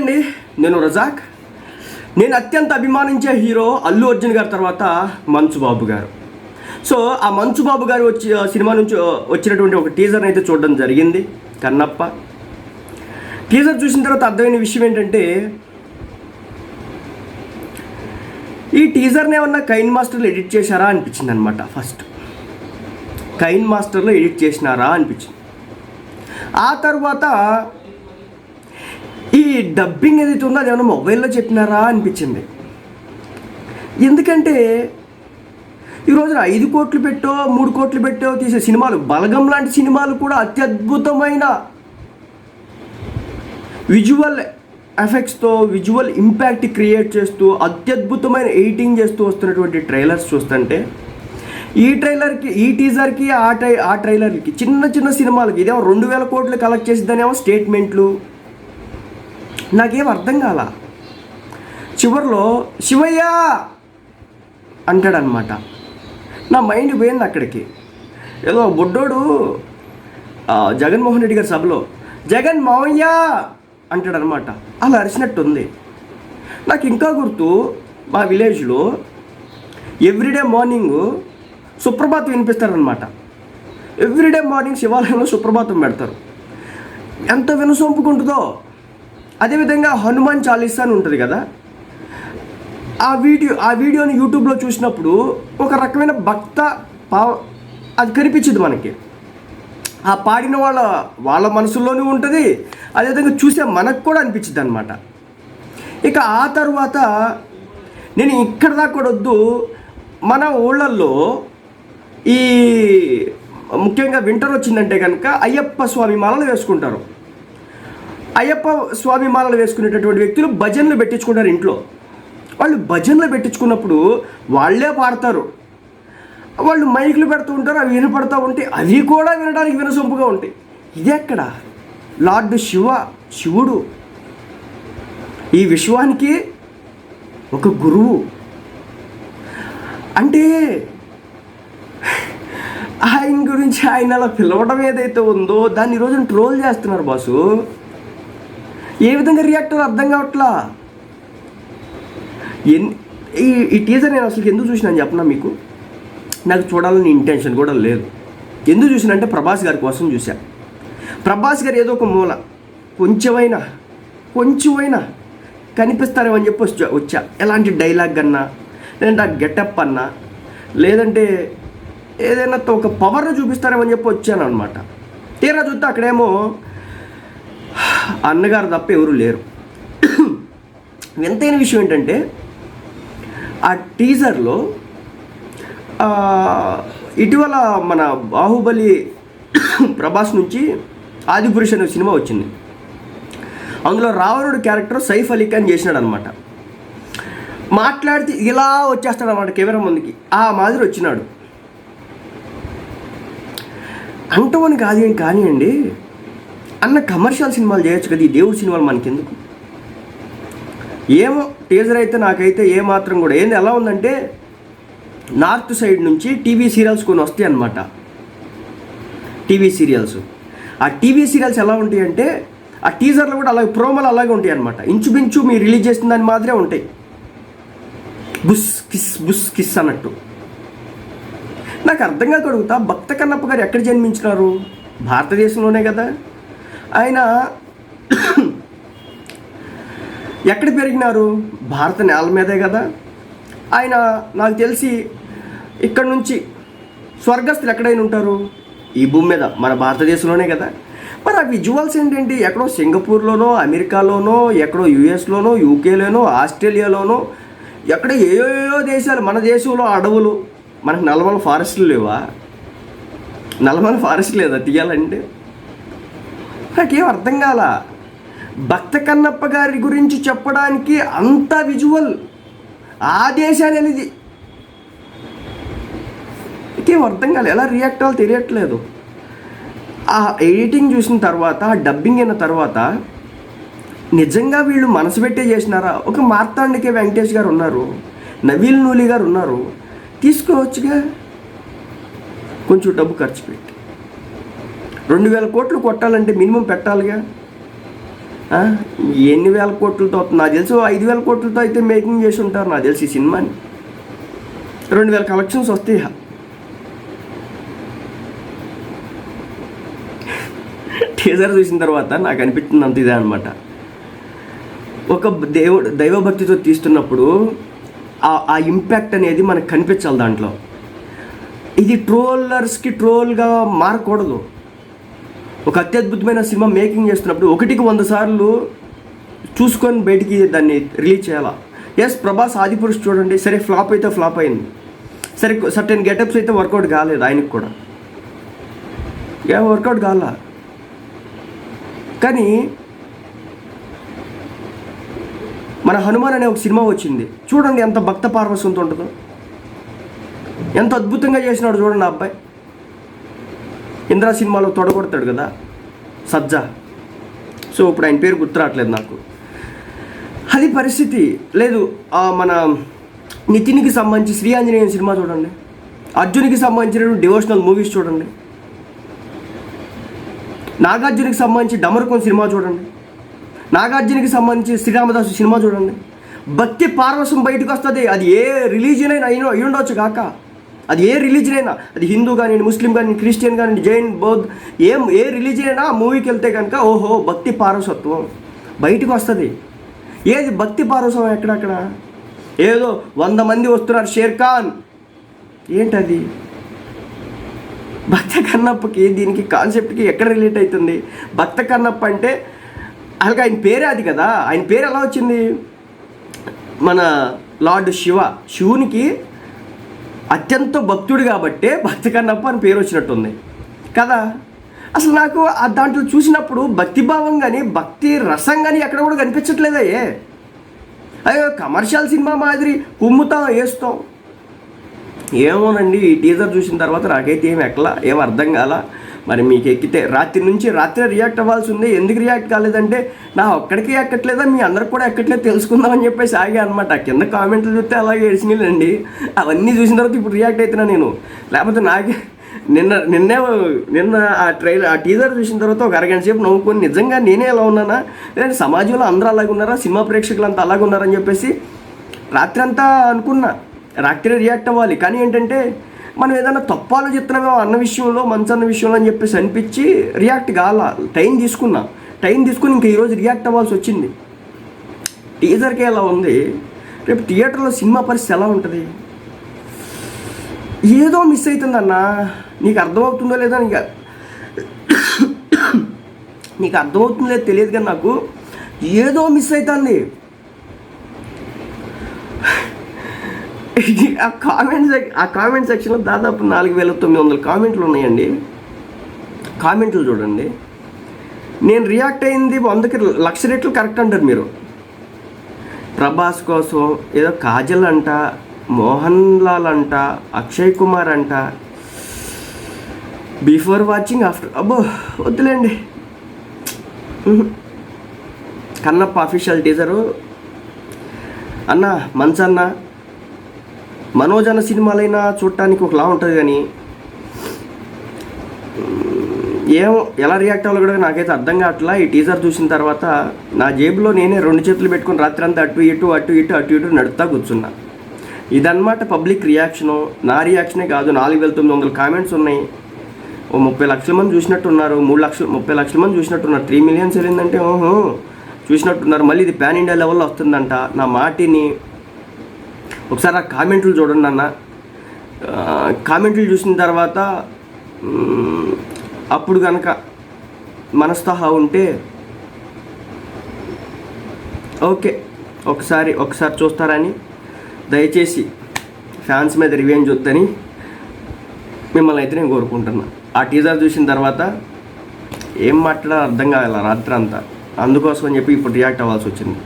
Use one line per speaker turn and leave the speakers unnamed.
అండి నేను రజాక్. నేను అత్యంత అభిమానించే హీరో అల్లు అర్జున్ గారి తర్వాత మంచు బాబు గారు. సో ఆ మంచు బాబు గారు వచ్చి సినిమా నుంచి వచ్చినటువంటి ఒక టీజర్ని అయితే చూడడం జరిగింది. కన్నప్ప. టీజర్ చూసిన తర్వాత అర్థమైన విషయం ఏంటంటే ఈ టీజర్ని ఏమన్నా కైన్ మాస్టర్లో ఎడిట్ చేశారా అనిపించింది అనమాట ఫస్ట్. కైన్ మాస్టర్లో ఎడిట్ చేసినారా అనిపించింది. ఆ తర్వాత ఈ డబ్బింగ్ ఏదైతే ఉందో అది ఏమైనా మొబైల్లో చెప్పినారా అనిపించింది. ఎందుకంటే ఈ రోజున ఐదు కోట్లు పెట్టో మూడు కోట్లు పెట్టో తీసే సినిమాలు బలగం లాంటి సినిమాలు కూడా అత్యద్భుతమైన విజువల్ ఎఫెక్ట్స్తో విజువల్ ఇంపాక్ట్ క్రియేట్ చేస్తూ అత్యద్భుతమైన ఎయిటింగ్ చేస్తూ వస్తున్నటువంటి ట్రైలర్స్ చూస్తుంటే ఈ ట్రైలర్కి ఈ టీజర్కి ఆ ట్రై ఆ ట్రైలర్కి చిన్న చిన్న సినిమాలకి ఇదేమో రెండు వేల కోట్లు కలెక్ట్ చేసిద్దానేమో స్టేట్మెంట్లు నాకేం అర్థం కాల? చివరిలో శివయ్య అంటాడనమాట నా మైండ్ పోయింది అక్కడికి. ఏదో బుడ్డోడు జగన్మోహన్ రెడ్డి గారి సభలో జగన్ మావయ్య అంటాడనమాట అలా అరిచినట్టుంది నాకు ఇంకా గుర్తు మా విలేజ్లో ఎవ్రీడే మార్నింగ్ సుప్రభాతం వినిపిస్తారనమాట ఎవ్రీడే మార్నింగ్ శివాలయంలో సుప్రభాతం పెడతారు. ఎంత వినసొంపుకుంటుందో అదేవిధంగా హనుమాన్ చాలీసా అని ఉంటుంది కదా? ఆ వీడియో ఆ వీడియోని యూట్యూబ్లో చూసినప్పుడు ఒక రకమైన భక్త పావ అది కనిపించింది మనకి. ఆ పాడిన వాళ్ళ వాళ్ళ మనసులోనే ఉంటుంది అదేవిధంగా చూసే మనకు కూడా అనిపించింది అనమాట ఇక ఆ తర్వాత నేను ఇక్కడ దాకా కూడా వద్దు మన ఊళ్ళల్లో ఈ ముఖ్యంగా వింటర్ వచ్చిందంటే కనుక అయ్యప్ప స్వామి మాలలు వేసుకుంటారు. అయ్యప్ప స్వామి మాలలు వేసుకునేటటువంటి వ్యక్తులు భజనలు పెట్టించుకుంటారు ఇంట్లో. వాళ్ళు భజనలు పెట్టించుకున్నప్పుడు వాళ్ళే పాడతారు. వాళ్ళు మైకులు పెడుతూ ఉంటారు అవి వినపడతా ఉంటే అవి కూడా వినడానికి వినసొంపుగా ఉంటాయి. ఇది ఎక్కడ? లార్డ్ శివ శివుడు. ఈ విశ్వానికి ఒక గురువు. అంటే ఆయన గురించి ఆయన అలా పిలవడం ఏదైతే ఉందో దాన్ని ఈరోజు రోజున ట్రోల్ చేస్తున్నారు బాసు. ఏ విధంగా రియాక్ట్ అవ్వాలో అర్థం కావట్లా? ఎన్ ఈ ఈ టీజర్ నేను అసలు ఎందుకు చూసినాను చెప్పనా మీకు? నాకు చూడాలని ఇంటెన్షన్ కూడా లేదు. ఎందుకు చూసినంటే ప్రభాస్ గారి కోసం చూశా ప్రభాస్ గారు ఏదో ఒక మూల. కొంచెమైనా కొంచెమైనా కనిపిస్తారేమని చెప్పి వచ్చా వచ్చా. ఎలాంటి డైలాగ్ అన్నా లేదంటే ఆ గెటప్ అన్నా లేదంటే ఏదైనా ఒక పవర్ను చూపిస్తారేమని చెప్పి వచ్చాను అనమాట తీరా చూస్తే అక్కడేమో అన్నగారు తప్ప ఎవరు లేరు. వింతైన విషయం ఏంటంటే ఆ టీజర్లో ఇటీవల మన బాహుబలి ప్రభాస్ నుంచి ఆదిపురుష్ అనే సినిమా వచ్చింది. అందులో రావణుడు క్యారెక్టర్ సైఫ్ అలీ ఖాన్ చేసినాడు అనమాట మాట్లాడితే ఇలా వచ్చేస్తాడు అనమాట కెమెరా ముందుకి. ఆ మాదిరి వచ్చినాడు. అంటవని కాదు కానివ్వండి అన్న కమర్షియల్ సినిమాలు చేయొచ్చు కదా ఈ దేవుడి సినిమాలు మనకెందుకు? ఏమో టీజర్ అయితే నాకైతే ఏ మాత్రం కూడా ఏంది ఎలా ఉందంటే నార్త్ సైడ్ నుంచి టీవీ సీరియల్స్ కొన్ని వస్తాయి అన్నమాట. టీవీ సీరియల్స్ ఆ టీవీ సీరియల్స్ ఎలా ఉంటాయి అంటే ఆ టీజర్లు కూడా అలాగే ప్రోమోలు అలాగే ఉంటాయి అనమాట ఇంచుమించు మీరు రిలీజ్ చేసిన దాని మాదిరే ఉంటాయి. బుస్ కిస్ బుస్ కిస్ అన్నట్టు. నాకు అర్థంగా కడుగుతా భక్త కన్నప్ప గారు ఎక్కడ జన్మించినారు? భారతదేశంలోనే కదా. ఆయన ఎక్కడ పెరిగినారు? భారత నేల మీదే కదా? ఆయన నాకు తెలిసి ఇక్కడ నుంచి స్వర్గస్థులు ఎక్కడైనా ఉంటారు? ఈ భూమి మీద మన భారతదేశంలోనే కదా? మరి ఆ విజువల్స్ ఏంటంటే ఎక్కడో సింగపూర్లోనో అమెరికాలోనో ఎక్కడో యుఎస్లోనో యూకేలోనో ఆస్ట్రేలియాలోనో ఎక్కడ ఏయో దేశాలు మన దేశంలో అడవులు మనకు నల్లమల ఫారెస్ట్లు లేవా? నల్లమల ఫారెస్ట్ లేదా తీయాలంటే? నాకేం అర్థం కాల? భక్త కన్నప్ప గారి గురించి చెప్పడానికి అంత విజువల్ ఆ దేశాన్ని అనేది ఇంకేం అర్థం కాలేదు ఎలా రియాక్ట్ అవ్వాలో తెలియట్లేదు. ఆ ఎడిటింగ్ చూసిన తర్వాత ఆ డబ్బింగ్ అయిన తర్వాత నిజంగా వీళ్ళు మనసు పెట్టే చేసినారా? ఒక మార్తాండకే వెంకటేష్ గారు ఉన్నారు నవీల్ నూలి గారు ఉన్నారు. తీసుకోవచ్చుగా. కొంచెం డబ్బు ఖర్చు పెట్టి. రెండు వేల కోట్లు కొట్టాలంటే మినిమం పెట్టాలిగా? ఎన్ని వేల కోట్లతో అవుతుంది నాకు తెలుసు ఐదు వేల కోట్లతో అయితే మేకింగ్ చేసి ఉంటారు నాకు తెలిసి ఈ సినిమాని. రెండు వేల కలెక్షన్స్ వస్తాయి టీజర్ చూసిన తర్వాత నాకు అనిపించింది అంత ఇదే అనమాట ఒక దేవుడు దైవభక్తితో తీస్తున్నప్పుడు ఆ- ఆ ఇంపాక్ట్ అనేది మనకు కనిపించాలి దాంట్లో. ఇది ట్రోలర్స్కి ట్రోల్గా మారకూడదు. ఒక అత్యద్భుతమైన సినిమా మేకింగ్ చేస్తున్నప్పుడు ఒకటికి వంద సార్లు చూసుకొని బయటికి దాన్ని రిలీజ్ చేయాలా? ఎస్ ప్రభాస్ ఆదిపురుష్ చూడండి. సరే ఫ్లాప్ అయితే ఫ్లాప్ అయింది. సరే సర్టెన్ గెటప్స్ అయితే వర్కౌట్ కాలేదు ఆయనకి కూడా. ఏ వర్కౌట్ కాల? కానీ మన హనుమాన్ అనే ఒక సినిమా వచ్చింది. చూడండి ఎంత భక్త పార్వసంతో ఉంటుందో. ఎంత అద్భుతంగా చేసినాడు చూడండి ఆ అబ్బాయి. ఇంద్రా సినిమాలో తొడగొడతాడు కదా సజ్జా. సో ఇప్పుడు ఆయన పేరు గుర్తురావట్లేదు నాకు. అది పరిస్థితి. లేదు మన నితిన్కి సంబంధించి శ్రీ ఆంజనేయం సినిమా చూడండి. అర్జున్కి సంబంధించిన డివోషనల్ మూవీస్ చూడండి. నాగార్జునకి సంబంధించి డమరుకోన్ సినిమా చూడండి. నాగార్జునకి సంబంధించి శ్రీరామదాసు సినిమా చూడండి. భక్తి పార్వసం బయటకు వస్తుంది. అది ఏ రిలీజియన్ అయినా అయి ఉండొచ్చు కాక. అది ఏ రిలీజన్ అయినా అది హిందూ కానీ ముస్లిం కానీ క్రిస్టియన్ కానీ జైన్ బౌద్ధ్ ఏం ఏ రిలీజన్ అయినా ఆ మూవీకి వెళ్తే కనుక ఓహో భక్తి పారసత్వం. బయటకు వస్తుంది. ఏది భక్తి పారసత్వం ఎక్కడక్కడ? ఏదో వంద మంది వస్తున్నారు షేర్ ఖాన్. ఏంటది? భక్త కన్నప్పకి దీనికి కాన్సెప్ట్కి ఎక్కడ రిలేట్ అవుతుంది? భక్త కన్నప్ప అంటే అలాగే ఆయన పేరే అది కదా? ఆయన పేరు ఎలా వచ్చింది? మన లార్డ్ శివ శివునికి అత్యంత భక్తుడు కాబట్టే భక్తి కన్నప్ప అని పేరు వచ్చినట్టుంది. కదా? అసలు నాకు ఆ దాంట్లో చూసినప్పుడు భక్తిభావం కానీ భక్తి రసం కానీ ఎక్కడ కూడా కనిపించట్లేదయ్యే అయ్యో కమర్షియల్ సినిమా మాదిరి కుమ్ముతాం వేస్తాం ఏమోనండి ఈ టీజర్ చూసిన తర్వాత నాకైతే ఏం ఎక్కలా ఏం అర్థం కాలా. మరి మీకు ఎక్కితే రాత్రి నుంచి రాత్రి రియాక్ట్ అవ్వాల్సి ఉంది ఎందుకు రియాక్ట్ కాలేదంటే నా ఒక్కడికి ఎక్కట్లేదా? మీ అందరికి కూడా ఎక్కట్లేదు తెలుసుకుందామని చెప్పేసి ఆగా అనమాట కింద కామెంట్లు చూస్తే అలాగే ఏడ్చినాయిలండి అవన్నీ చూసిన తర్వాత ఇప్పుడు రియాక్ట్ అవుతున్నా నేను. లేకపోతే నాకే నిన్న నిన్నే నిన్న ఆ ట్రైలర్ ఆ టీజర్ చూసిన తర్వాత ఒక అరగంట సేపు నవ్వుకొని నిజంగా నేనే ఎలా ఉన్నానా? లేదంటే సమాజంలో అందరూ అలాగే ఉన్నారా? సినిమా ప్రేక్షకులు అంతా అలాగే ఉన్నారని చెప్పేసి రాత్రి అంతా అనుకున్నా. రాత్రి రియాక్ట్ అవ్వాలి. కానీ ఏంటంటే మనం ఏదైనా తప్పు ఆలోచిస్తున్నామో అన్న విషయంలో మంచి అన్న విషయంలో అని చెప్పేసి అనిపించి రియాక్ట్ కాల. టైం తీసుకున్నా. టైం తీసుకుని ఇంకా ఈరోజు రియాక్ట్ అవ్వాల్సి వచ్చింది. టీజర్కే ఎలా ఉంది? రేపు థియేటర్లో సినిమా పరిస్థితి ఎలా ఉంటుంది? ఏదో మిస్ అవుతుందన్నా నీకు అర్థమవుతుందో లేదో నీకు నీకు అర్థమవుతుందో లేదో తెలియదు కానీ నాకు ఏదో మిస్ అవుతుంది. ఆ కామెంట్ సెక్ ఆ కామెంట్ సెక్షన్లో దాదాపు నాలుగు వేల తొమ్మిది వందల కామెంట్లు ఉన్నాయండి. కామెంట్లు చూడండి. నేను రియాక్ట్ అయింది వందకి లక్ష రేట్లు కరెక్ట్ అంటారు మీరు. ప్రభాస్ కోసం ఏదో కాజల్ అంట మోహన్ లాల్ అంట అక్షయ్ కుమార్ అంట. బిఫోర్ వాచింగ్ ఆఫ్టర్ అబ్బో వద్దులేండి. కన్నప్ప అఫీషియల్ టీజరు అన్న మంచన్న. మనోజ్ అన్న సినిమాలైనా చూడటానికి ఒకలా ఉంటుంది కానీ ఏం ఎలా రియాక్ట్ అవ్వాలి కూడా నాకైతే అర్థం కావట్లా. ఈ టీజర్ చూసిన తర్వాత నా జేబులో నేనే రెండు చేతులు పెట్టుకుని రాత్రి అంతా అటు ఇటు అటు ఇటు అటు ఇటు నడుతా కూర్చున్నా. ఇదన్నమాట పబ్లిక్ రియాక్షను నా రియాక్షనే కాదు. నాలుగు వేల తొమ్మిది వందల కామెంట్స్ ఉన్నాయి. ఓ ముప్పై లక్షల మంది చూసినట్టున్నారు. మూడు లక్షలు ముప్పై లక్షల మంది చూసినట్టున్నారు. త్రీ మిలియన్స్ వెళ్ళిందంటే ఓహో చూసినట్టున్నారు. మళ్ళీ ఇది పాన్ ఇండియా లెవెల్లో వస్తుందంట. నా మాటిని ఒకసారి ఆ కామెంట్లు చూడండి అన్న. కామెంట్లు చూసిన తర్వాత అప్పుడు కనుక మనస్తహా ఉంటే ఓకే ఒకసారి ఒకసారి చూస్తారని దయచేసి ఫ్యాన్స్ మీద రివెంజ్ వద్దని మిమ్మల్ని అయితే నేను కోరుకుంటున్నా. ఆ టీజర్ చూసిన తర్వాత ఏం మాట్లాడాలో అర్థం కావాలి రాత్రి అంతా అందుకోసం అని చెప్పి ఇప్పుడు రియాక్ట్ అవ్వాల్సి వచ్చింది.